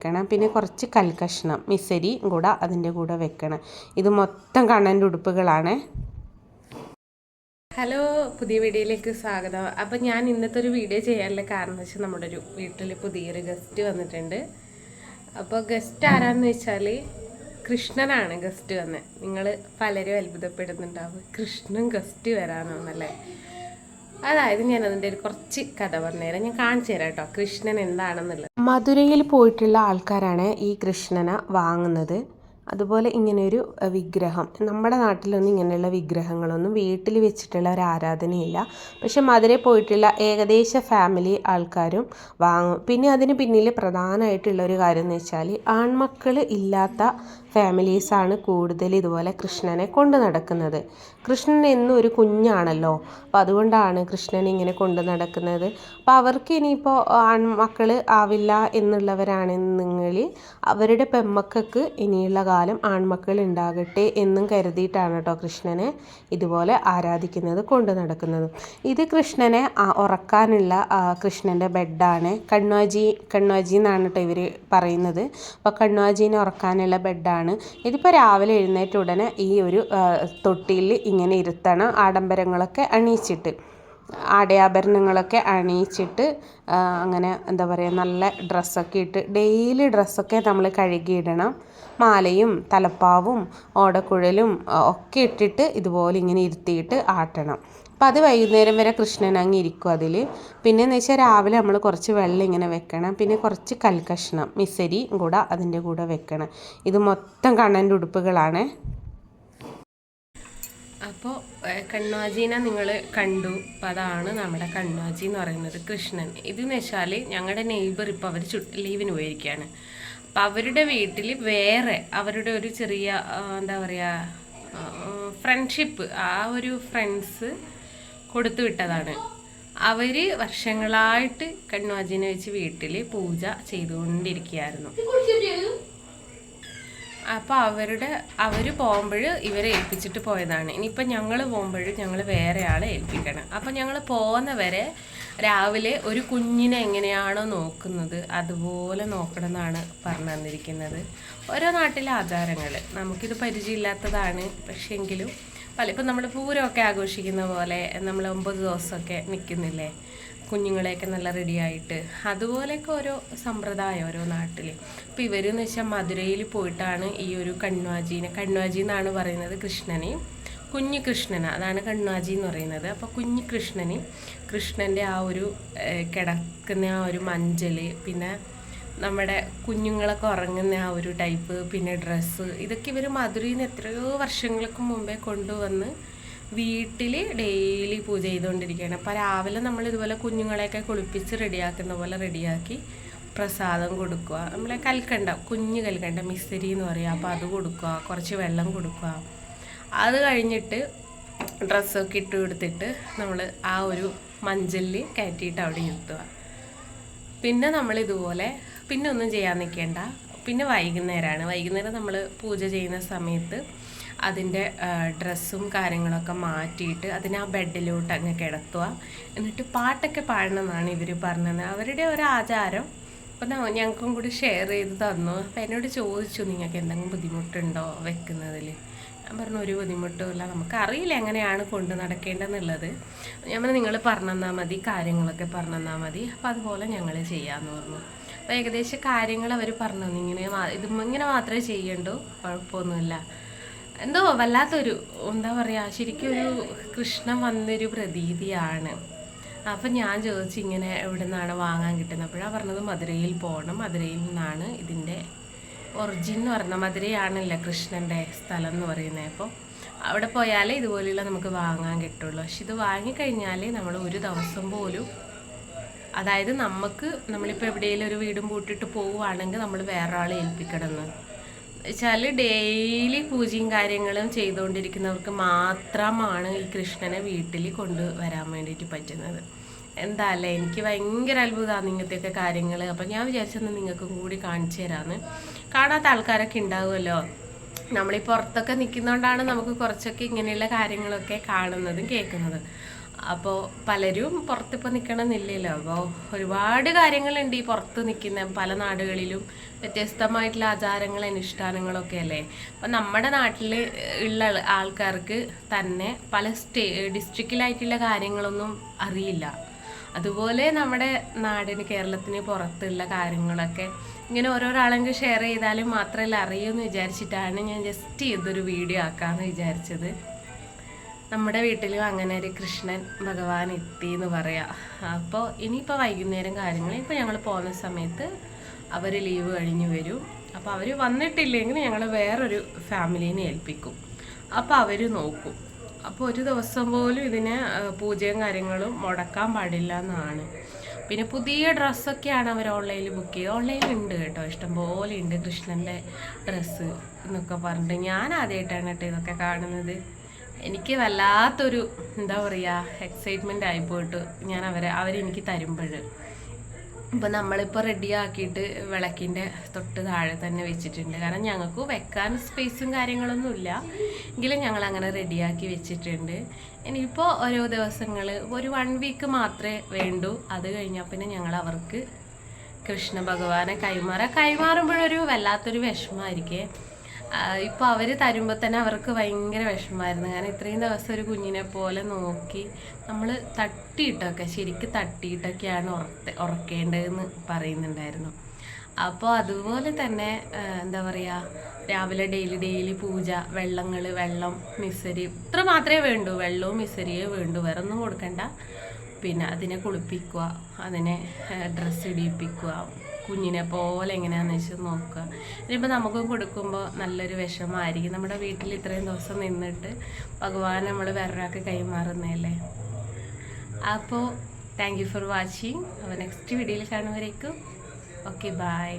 വെക്കണം. പിന്നെ കുറച്ച് കൽക്കഷ്ണം മിസരിയും കൂടെ അതിന്റെ കൂടെ വെക്കണം. ഇത് മൊത്തം കണ്ണന്റെ ഉടുപ്പുകളാണ്. ഹലോ പുതിയ വീഡിയോയിലേക്ക് സ്വാഗതം. അപ്പം ഞാൻ ഇന്നത്തെ ഒരു വീഡിയോ ചെയ്യാനുള്ള കാരണം വെച്ചാൽ നമ്മുടെ ഒരു വീട്ടിൽ പുതിയൊരു ഗസ്റ്റ് വന്നിട്ടുണ്ട്. അപ്പോൾ ഗസ്റ്റ് ആരാന്ന് വെച്ചാൽ കൃഷ്ണനാണ് ഗസ്റ്റ് വന്നത് നിങ്ങൾ പലരും അത്ഭുതപ്പെടുന്നുണ്ടാവും. കൃഷ്ണൻ ഗസ്റ്റ് വരാനാണല്ലേ അതായത് ഞാൻ അതിന്റെ ഒരു കുറച്ച് കഥ പറഞ്ഞുതരാം ഞാൻ കാണിച്ചു തരാം കേട്ടോ കൃഷ്ണൻ എന്താണെന്നുള്ളത്. മധുരയിൽ പോയിട്ടുള്ള ആൾക്കാരാണ് ഈ കൃഷ്ണനെ വാങ്ങുന്നത്. അതുപോലെ ഇങ്ങനെയൊരു വിഗ്രഹം. നമ്മുടെ നാട്ടിലൊന്നും ഇങ്ങനെയുള്ള വിഗ്രഹങ്ങളൊന്നും വീട്ടിൽ വെച്ചിട്ടുള്ള ഒരു ആരാധനയില്ല. പക്ഷെ മധുരയിൽ പോയിട്ടുള്ള ഏകദേശ ഫാമിലി ആൾക്കാരും വാങ്ങും. പിന്നെ അതിന് പിന്നിൽ പ്രധാനമായിട്ടുള്ള ഒരു കാര്യം എന്ന് വെച്ചാൽ ആൺമക്കൾ ഇല്ലാത്ത ഫാമിലീസാണ് കൂടുതൽ ഇതുപോലെ കൃഷ്ണനെ കൊണ്ടു നടക്കുന്നത്. കൃഷ്ണൻ എന്നും ഒരു കുഞ്ഞാണല്ലോ. അപ്പോൾ അതുകൊണ്ടാണ് കൃഷ്ണൻ ഇങ്ങനെ കൊണ്ടു നടക്കുന്നത്. അപ്പോൾ അവർക്ക് ഇനിയിപ്പോൾ ആൺമക്കൾ ആവില്ല എന്നുള്ളവരാണെന്നെങ്കിൽ അവരുടെ പെമ്മക്കൾക്ക് ഇനിയുള്ള കാലം ആൺമക്കൾ ഉണ്ടാകട്ടെ എന്നും കരുതിയിട്ടാണ് കേട്ടോ കൃഷ്ണനെ ഇതുപോലെ ആരാധിക്കുന്നത് കൊണ്ടു നടക്കുന്നത്. ഇത് കൃഷ്ണനെ ഉറക്കാനുള്ള കൃഷ്ണന്റെ ബെഡാണ്. കണ്വാജി കണ്വാജി എന്നാണ് കേട്ടോ ഇവർ പറയുന്നത്. അപ്പോൾ കണ്ണാജീനെ ഉറക്കാനുള്ള ബെഡാണ്. ഇതിപ്പോൾ രാവിലെ എഴുന്നേറ്റ ഉടനെ ഈ ഒരു തൊട്ടിയിൽ ഇങ്ങനെ ഇരുത്തണം. ആഡംബരങ്ങളൊക്കെ അണിയിച്ചിട്ട്. ആടയാഭരണങ്ങളൊക്കെ അണിയിച്ചിട്ട് അങ്ങനെ എന്താ പറയുക നല്ല ഡ്രസ്സൊക്കെ ഇട്ട് ഡെയിലി ഡ്രസ്സൊക്കെ നമ്മൾ കഴുകിയിടണം. മാലയും തലപ്പാവും ഓടക്കുഴലും ഒക്കെ ഇട്ടിട്ട് ഇതുപോലെ ഇങ്ങനെ ഇരുത്തിയിട്ട് ആട്ടണം. അപ്പം അത് വൈകുന്നേരം വരെ കൃഷ്ണൻ അങ്ങ് ഇരിക്കും അതിൽ പിന്നെ എന്ന് വെച്ചാൽ രാവിലെ നമ്മൾ കുറച്ച് വെള്ളം ഇങ്ങനെ വെക്കണം. പിന്നെ കുറച്ച് കൽക്കഷ്ണം മിസരി കൂടെ അതിന്റെ കൂടെ വെക്കണം. ഇത് മൊത്തം കണ്ണന്റെ ഉടുപ്പുകളാണ്. അപ്പോൾ കണ്ണാജീനെ നിങ്ങൾ കണ്ടു. അപ്പം അതാണ് നമ്മുടെ കണ്ണാജി എന്ന് പറയുന്നത് കൃഷ്ണൻ. ഇതെന്ന് വെച്ചാൽ ഞങ്ങളുടെ നെയ്ബർ ഇപ്പോൾ അവർ ചു ലീവിന് പോയിരിക്കുകയാണ് അപ്പം അവരുടെ വീട്ടിൽ വേറെ അവരുടെ ഒരു ചെറിയ എന്താ പറയുക ഫ്രണ്ട്ഷിപ്പ് ആ ഒരു ഫ്രണ്ട്സ് കൊടുത്തു വിട്ടതാണ്. അവർ വർഷങ്ങളായിട്ട് കണ്ണുവാജിനെ വെച്ച് വീട്ടിൽ പൂജ ചെയ്തുകൊണ്ടിരിക്കുകയായിരുന്നു. അപ്പോൾ അവരുടെ അവർ പോകുമ്പോൾ ഇവരെ ഏൽപ്പിച്ചിട്ട് പോയതാണ്. ഇനിയിപ്പോൾ ഞങ്ങൾ പോകുമ്പോൾ ഞങ്ങൾ വേറെ ആളെ ഏൽപ്പിക്കണം. അപ്പോൾ ഞങ്ങൾ പോകുന്നവരെ രാവിലെ ഒരു കുഞ്ഞിനെ എങ്ങനെയാണോ നോക്കുന്നത് അതുപോലെ നോക്കണം എന്നാണ് പറഞ്ഞു തന്നിരിക്കുന്നത് ഓരോ നാട്ടിലെ ആചാരങ്ങൾ നമുക്കിത് പരിചയമില്ലാത്തതാണ്. പക്ഷേ എങ്കിലും പല ഇപ്പം നമ്മൾ പൂരമൊക്കെ ആഘോഷിക്കുന്ന പോലെ നമ്മൾ ഒമ്പത് ദിവസമൊക്കെ നിൽക്കുന്നില്ലേ? കുഞ്ഞുങ്ങളെയൊക്കെ നല്ല റെഡിയായിട്ട് അതുപോലെയൊക്കെ ഓരോ സമ്പ്രദായം ഓരോ നാട്ടിൽ അപ്പോൾ ഇവരെന്ന് വെച്ചാൽ മധുരയിൽ പോയിട്ടാണ് ഈ ഒരു കണ്വാജീനെ കണ്വാജി എന്നാണ് പറയുന്നത് കൃഷ്ണനെ. കുഞ്ഞു കൃഷ്ണന അതാണ് കണ്വാജി എന്ന് പറയുന്നത്. അപ്പോൾ കുഞ്ഞു കൃഷ്ണന് കൃഷ്ണന്റെ ആ ഒരു കിടക്കുന്ന ആ ഒരു മഞ്ചൽ പിന്നെ നമ്മുടെ കുഞ്ഞുങ്ങളൊക്കെ ഉറങ്ങുന്ന ആ ഒരു ടൈപ്പ് പിന്നെ ഡ്രസ്സ് ഇതൊക്കെ ഇവർ മധുരയിൽ നിന്ന് എത്രയോ വർഷങ്ങൾക്ക് മുമ്പേ കൊണ്ടുവന്ന് വീട്ടിൽ ഡെയിലി പൂജ ചെയ്തുകൊണ്ടിരിക്കുകയാണ്. അപ്പോൾ രാവിലെ നമ്മൾ ഇതുപോലെ കുഞ്ഞുങ്ങളെയൊക്കെ കുളിപ്പിച്ച് റെഡിയാക്കുന്ന പോലെ റെഡിയാക്കി പ്രസാദം കൊടുക്കുക. നമ്മളെ കൽക്കണ്ട കുഞ്ഞ് കൽക്കണ്ട മിസ്സരി എന്ന് പറയുക അപ്പോൾ അത് കൊടുക്കുക കുറച്ച് വെള്ളം കൊടുക്കുക. അത് കഴിഞ്ഞിട്ട് ഡ്രസ്സൊക്കെ ഇട്ട് കൊടുത്തിട്ട് നമ്മൾ ആ ഒരു മഞ്ചലിൽ കയറ്റിയിട്ട് അവിടെ ഇരുത്തുക. പിന്നെ നമ്മൾ ഇതുപോലെ പിന്നെ ഒന്നും ചെയ്യാൻ നിൽക്കേണ്ട. പിന്നെ വൈകുന്നേരമാണ് വൈകുന്നേരം നമ്മൾ പൂജ ചെയ്യുന്ന സമയത്ത് അതിന്റെ ഡ്രസ്സും കാര്യങ്ങളൊക്കെ മാറ്റിയിട്ട് അതിനെ ആ ബെഡിലോട്ട് അങ്ങ് കിടത്തുക. എന്നിട്ട് പാട്ടൊക്കെ പാടണമെന്നാണ് ഇവർ പറഞ്ഞത്. അവരുടെ ഒരു ആചാരം. അപ്പോൾ ഞങ്ങൾക്കും കൂടി ഷെയർ ചെയ്ത് തന്നു. അപ്പം എന്നോട് ചോദിച്ചു നിങ്ങൾക്ക് എന്തെങ്കിലും ബുദ്ധിമുട്ടുണ്ടോ വെക്കുന്നതിൽ? ഞാൻ പറഞ്ഞു ഒരു ബുദ്ധിമുട്ടുമില്ല നമുക്കറിയില്ല എങ്ങനെയാണ് കൊണ്ടു നടക്കേണ്ടതെന്നുള്ളത്. ഞാൻ പറഞ്ഞു നിങ്ങൾ പറഞ്ഞു തന്നാൽ മതി കാര്യങ്ങളൊക്കെ പറഞ്ഞു തന്നാൽ മതി. അപ്പം അതുപോലെ ഞങ്ങൾ ചെയ്യാമെന്ന് പറഞ്ഞു. അപ്പോൾ ഏകദേശം കാര്യങ്ങൾ അവർ പറഞ്ഞു തന്നു. ഇങ്ങനെ ഇത് ഇങ്ങനെ മാത്രമേ ചെയ്യണ്ടൂ. കുഴപ്പമൊന്നുമില്ല. എന്തോ വല്ലാത്തൊരു എന്താ പറയുക ശരിക്കും ഒരു കൃഷ്ണൻ വന്നൊരു പ്രതീതിയാണ്. അപ്പം ഞാൻ ചോദിച്ചു ഇങ്ങനെ എവിടെ നിന്നാണ് വാങ്ങാൻ കിട്ടുന്നത്? അപ്പോഴാണ് പറഞ്ഞത് മധുരയിൽ പോകണം മധുരയിൽ നിന്നാണ് ഇതിന്റെ ഒറിജിൻ എന്ന് പറഞ്ഞ മധുരയാണല്ലോ കൃഷ്ണന്റെ സ്ഥലം എന്ന് പറയുന്നത്. അപ്പോൾ അവിടെ പോയാലേ ഇതുപോലെയുള്ള നമുക്ക് വാങ്ങാൻ കിട്ടുള്ളൂ. പക്ഷെ ഇത് വാങ്ങിക്കഴിഞ്ഞാൽ നമ്മൾ ഒരു ദിവസം പോലും അതായത് നമുക്ക് നമ്മളിപ്പോൾ എവിടെയെങ്കിലും ഒരു വീടും പൂട്ടിട്ട് പോവുകയാണെങ്കിൽ നമ്മൾ വേറെ ആളെ ഏൽപ്പിക്കണമെന്ന്. വെച്ചാൽ ഡെയിലി പൂജയും കാര്യങ്ങളും ചെയ്തുകൊണ്ടിരിക്കുന്നവർക്ക് മാത്രമാണ് ഈ കൃഷ്ണനെ വീട്ടിൽ കൊണ്ടുവരാൻ വേണ്ടിയിട്ട് പറ്റുന്നത്. എന്താ അല്ലേ എനിക്ക് ഭയങ്കര അത്ഭുതമാണ് ഇങ്ങനത്തെയൊക്കെ കാര്യങ്ങൾ അപ്പം ഞാൻ വിചാരിച്ചെന്ന് നിങ്ങൾക്കും കൂടി കാണിച്ചു തരാമെന്ന് കാണാത്ത ആൾക്കാരൊക്കെ ഉണ്ടാവുമല്ലോ. നമ്മളീ പുറത്തൊക്കെ നിൽക്കുന്നതുകൊണ്ടാണ് നമുക്ക് കുറച്ചൊക്കെ ഇങ്ങനെയുള്ള കാര്യങ്ങളൊക്കെ കാണുന്നതും കേൾക്കുന്നതും. അപ്പോൾ പലരും പുറത്തിപ്പോൾ നിൽക്കണമെന്നില്ലല്ലോ അപ്പോൾ ഒരുപാട് കാര്യങ്ങളുണ്ട് ഈ പുറത്ത് നിൽക്കുന്ന പല നാടുകളിലും വ്യത്യസ്തമായിട്ടുള്ള ആചാരങ്ങൾ അനുഷ്ഠാനങ്ങളൊക്കെ അല്ലേ? അപ്പം നമ്മുടെ നാട്ടിൽ ഉള്ള ആൾക്കാർക്ക് തന്നെ പല സ്റ്റേ ഡിസ്ട്രിക്റ്റിലായിട്ടുള്ള കാര്യങ്ങളൊന്നും അറിയില്ല. അതുപോലെ നമ്മുടെ നാടിന് കേരളത്തിന് പുറത്തുള്ള കാര്യങ്ങളൊക്കെ ഇങ്ങനെ ഓരോരാളെങ്കിൽ ഷെയർ ചെയ്താലും മാത്രമല്ല അറിയുമെന്ന് വിചാരിച്ചിട്ടാണ് ഞാൻ ജസ്റ്റ് ഇതൊരു വീഡിയോ ആക്കാമെന്ന് വിചാരിച്ചത്. നമ്മുടെ വീട്ടിലും അങ്ങനെ ഒരു കൃഷ്ണൻ ഭഗവാൻ എത്തി എന്ന് പറയാം. അപ്പോൾ ഇനിയിപ്പോൾ വൈകുന്നേരം കാര്യങ്ങൾ ഇപ്പോൾ ഞങ്ങൾ പോകുന്ന സമയത്ത് അവർ ലീവ് കഴിഞ്ഞ് വരും. അപ്പോൾ അവർ വന്നിട്ടില്ലെങ്കിൽ ഞങ്ങൾ വേറൊരു ഫാമിലീനെ ഏൽപ്പിക്കും. അപ്പോൾ അവർ നോക്കും. അപ്പോൾ ഒരു ദിവസം പോലും ഇതിനെ പൂജയും കാര്യങ്ങളും മുടക്കാൻ പാടില്ല എന്നാണ്. പിന്നെ പുതിയ ഡ്രസ്സൊക്കെയാണ് അവർ ഓൺലൈനിൽ ബുക്ക് ചെയ്യുക ഓൺലൈനിൽ ഉണ്ട് കേട്ടോ. ഇഷ്ടംപോലെ ഉണ്ട് കൃഷ്ണന്റെ ഡ്രസ്സ് എന്നൊക്കെ പറഞ്ഞിട്ട്. ഞാൻ ആദ്യമായിട്ടാണ് കേട്ടോ ഇതൊക്കെ കാണുന്നത്. എനിക്ക് വല്ലാത്തൊരു എന്താ പറയുക എക്സൈറ്റ്മെന്റ് ആയിപ്പോയിട്ട് ഞാൻ അവരെ അവരെനിക്ക് തരുമ്പോൾ ഇപ്പം നമ്മളിപ്പോൾ റെഡിയാക്കിയിട്ട് വിളക്കിന്റെ തൊട്ട് താഴെ തന്നെ വെച്ചിട്ടുണ്ട്. കാരണം ഞങ്ങൾക്ക് വെക്കാൻ സ്പേസും കാര്യങ്ങളൊന്നും ഇല്ല. എങ്കിലും ഞങ്ങൾ അങ്ങനെ റെഡിയാക്കി വെച്ചിട്ടുണ്ട്. ഇനിയിപ്പോൾ ഓരോ ദിവസങ്ങൾ ഒരു വൺ വീക്ക് മാത്രമേ വേണ്ടൂ. അത് കഴിഞ്ഞാൽ പിന്നെ ഞങ്ങൾ അവർക്ക് കൃഷ്ണ ഭഗവാനെ കൈമാറാം. കൈമാറുമ്പോഴൊരു വല്ലാത്തൊരു വിഷമമായിരിക്കേ. ഇപ്പോൾ അവർ തരുമ്പോൾ തന്നെ അവർക്ക് ഭയങ്കര വിഷമമായിരുന്നു. കാരണം ഇത്രയും ദിവസം ഒരു കുഞ്ഞിനെ പോലെ നോക്കി നമ്മൾ തട്ടിയിട്ടൊക്കെ ശരിക്കും തട്ടിയിട്ടൊക്കെയാണ് ഉറക്ക ഉറക്കേണ്ടതെന്ന് പറയുന്നുണ്ടായിരുന്നു. അപ്പോൾ അതുപോലെ തന്നെ എന്താ പറയുക രാവിലെ ഡെയിലി ഡെയിലി പൂജ വെള്ളങ്ങൾ വെള്ളം മിസരി ഇത്ര മാത്രമേ വേണ്ടൂ. വെള്ളവും മിസരിയേ വേണ്ടൂ. വേറെ ഒന്നും കൊടുക്കണ്ട. പിന്നെ അതിനെ കുളിപ്പിക്കുക അതിനെ ഡ്രസ്സ് ഇടിയിപ്പിക്കുക കുഞ്ഞിനെ പോലെ എങ്ങനെയാണെന്ന് വെച്ച് നോക്കുക. ഇനിയിപ്പോൾ നമുക്ക് കൊടുക്കുമ്പോൾ നല്ലൊരു വിഷമമായിരിക്കും നമ്മുടെ വീട്ടിൽ ഇത്രയും ദിവസം നിന്നിട്ട് ഭഗവാൻ നമ്മൾ വേറൊരാൾക്ക് കൈമാറുന്നതല്ലേ? അപ്പോൾ താങ്ക് യു ഫോർ വാച്ചിങ് അപ്പോൾ നെക്സ്റ്റ് വീഡിയോയിൽ കാണുമ്പോഴേക്കും ഓക്കെ ബായ്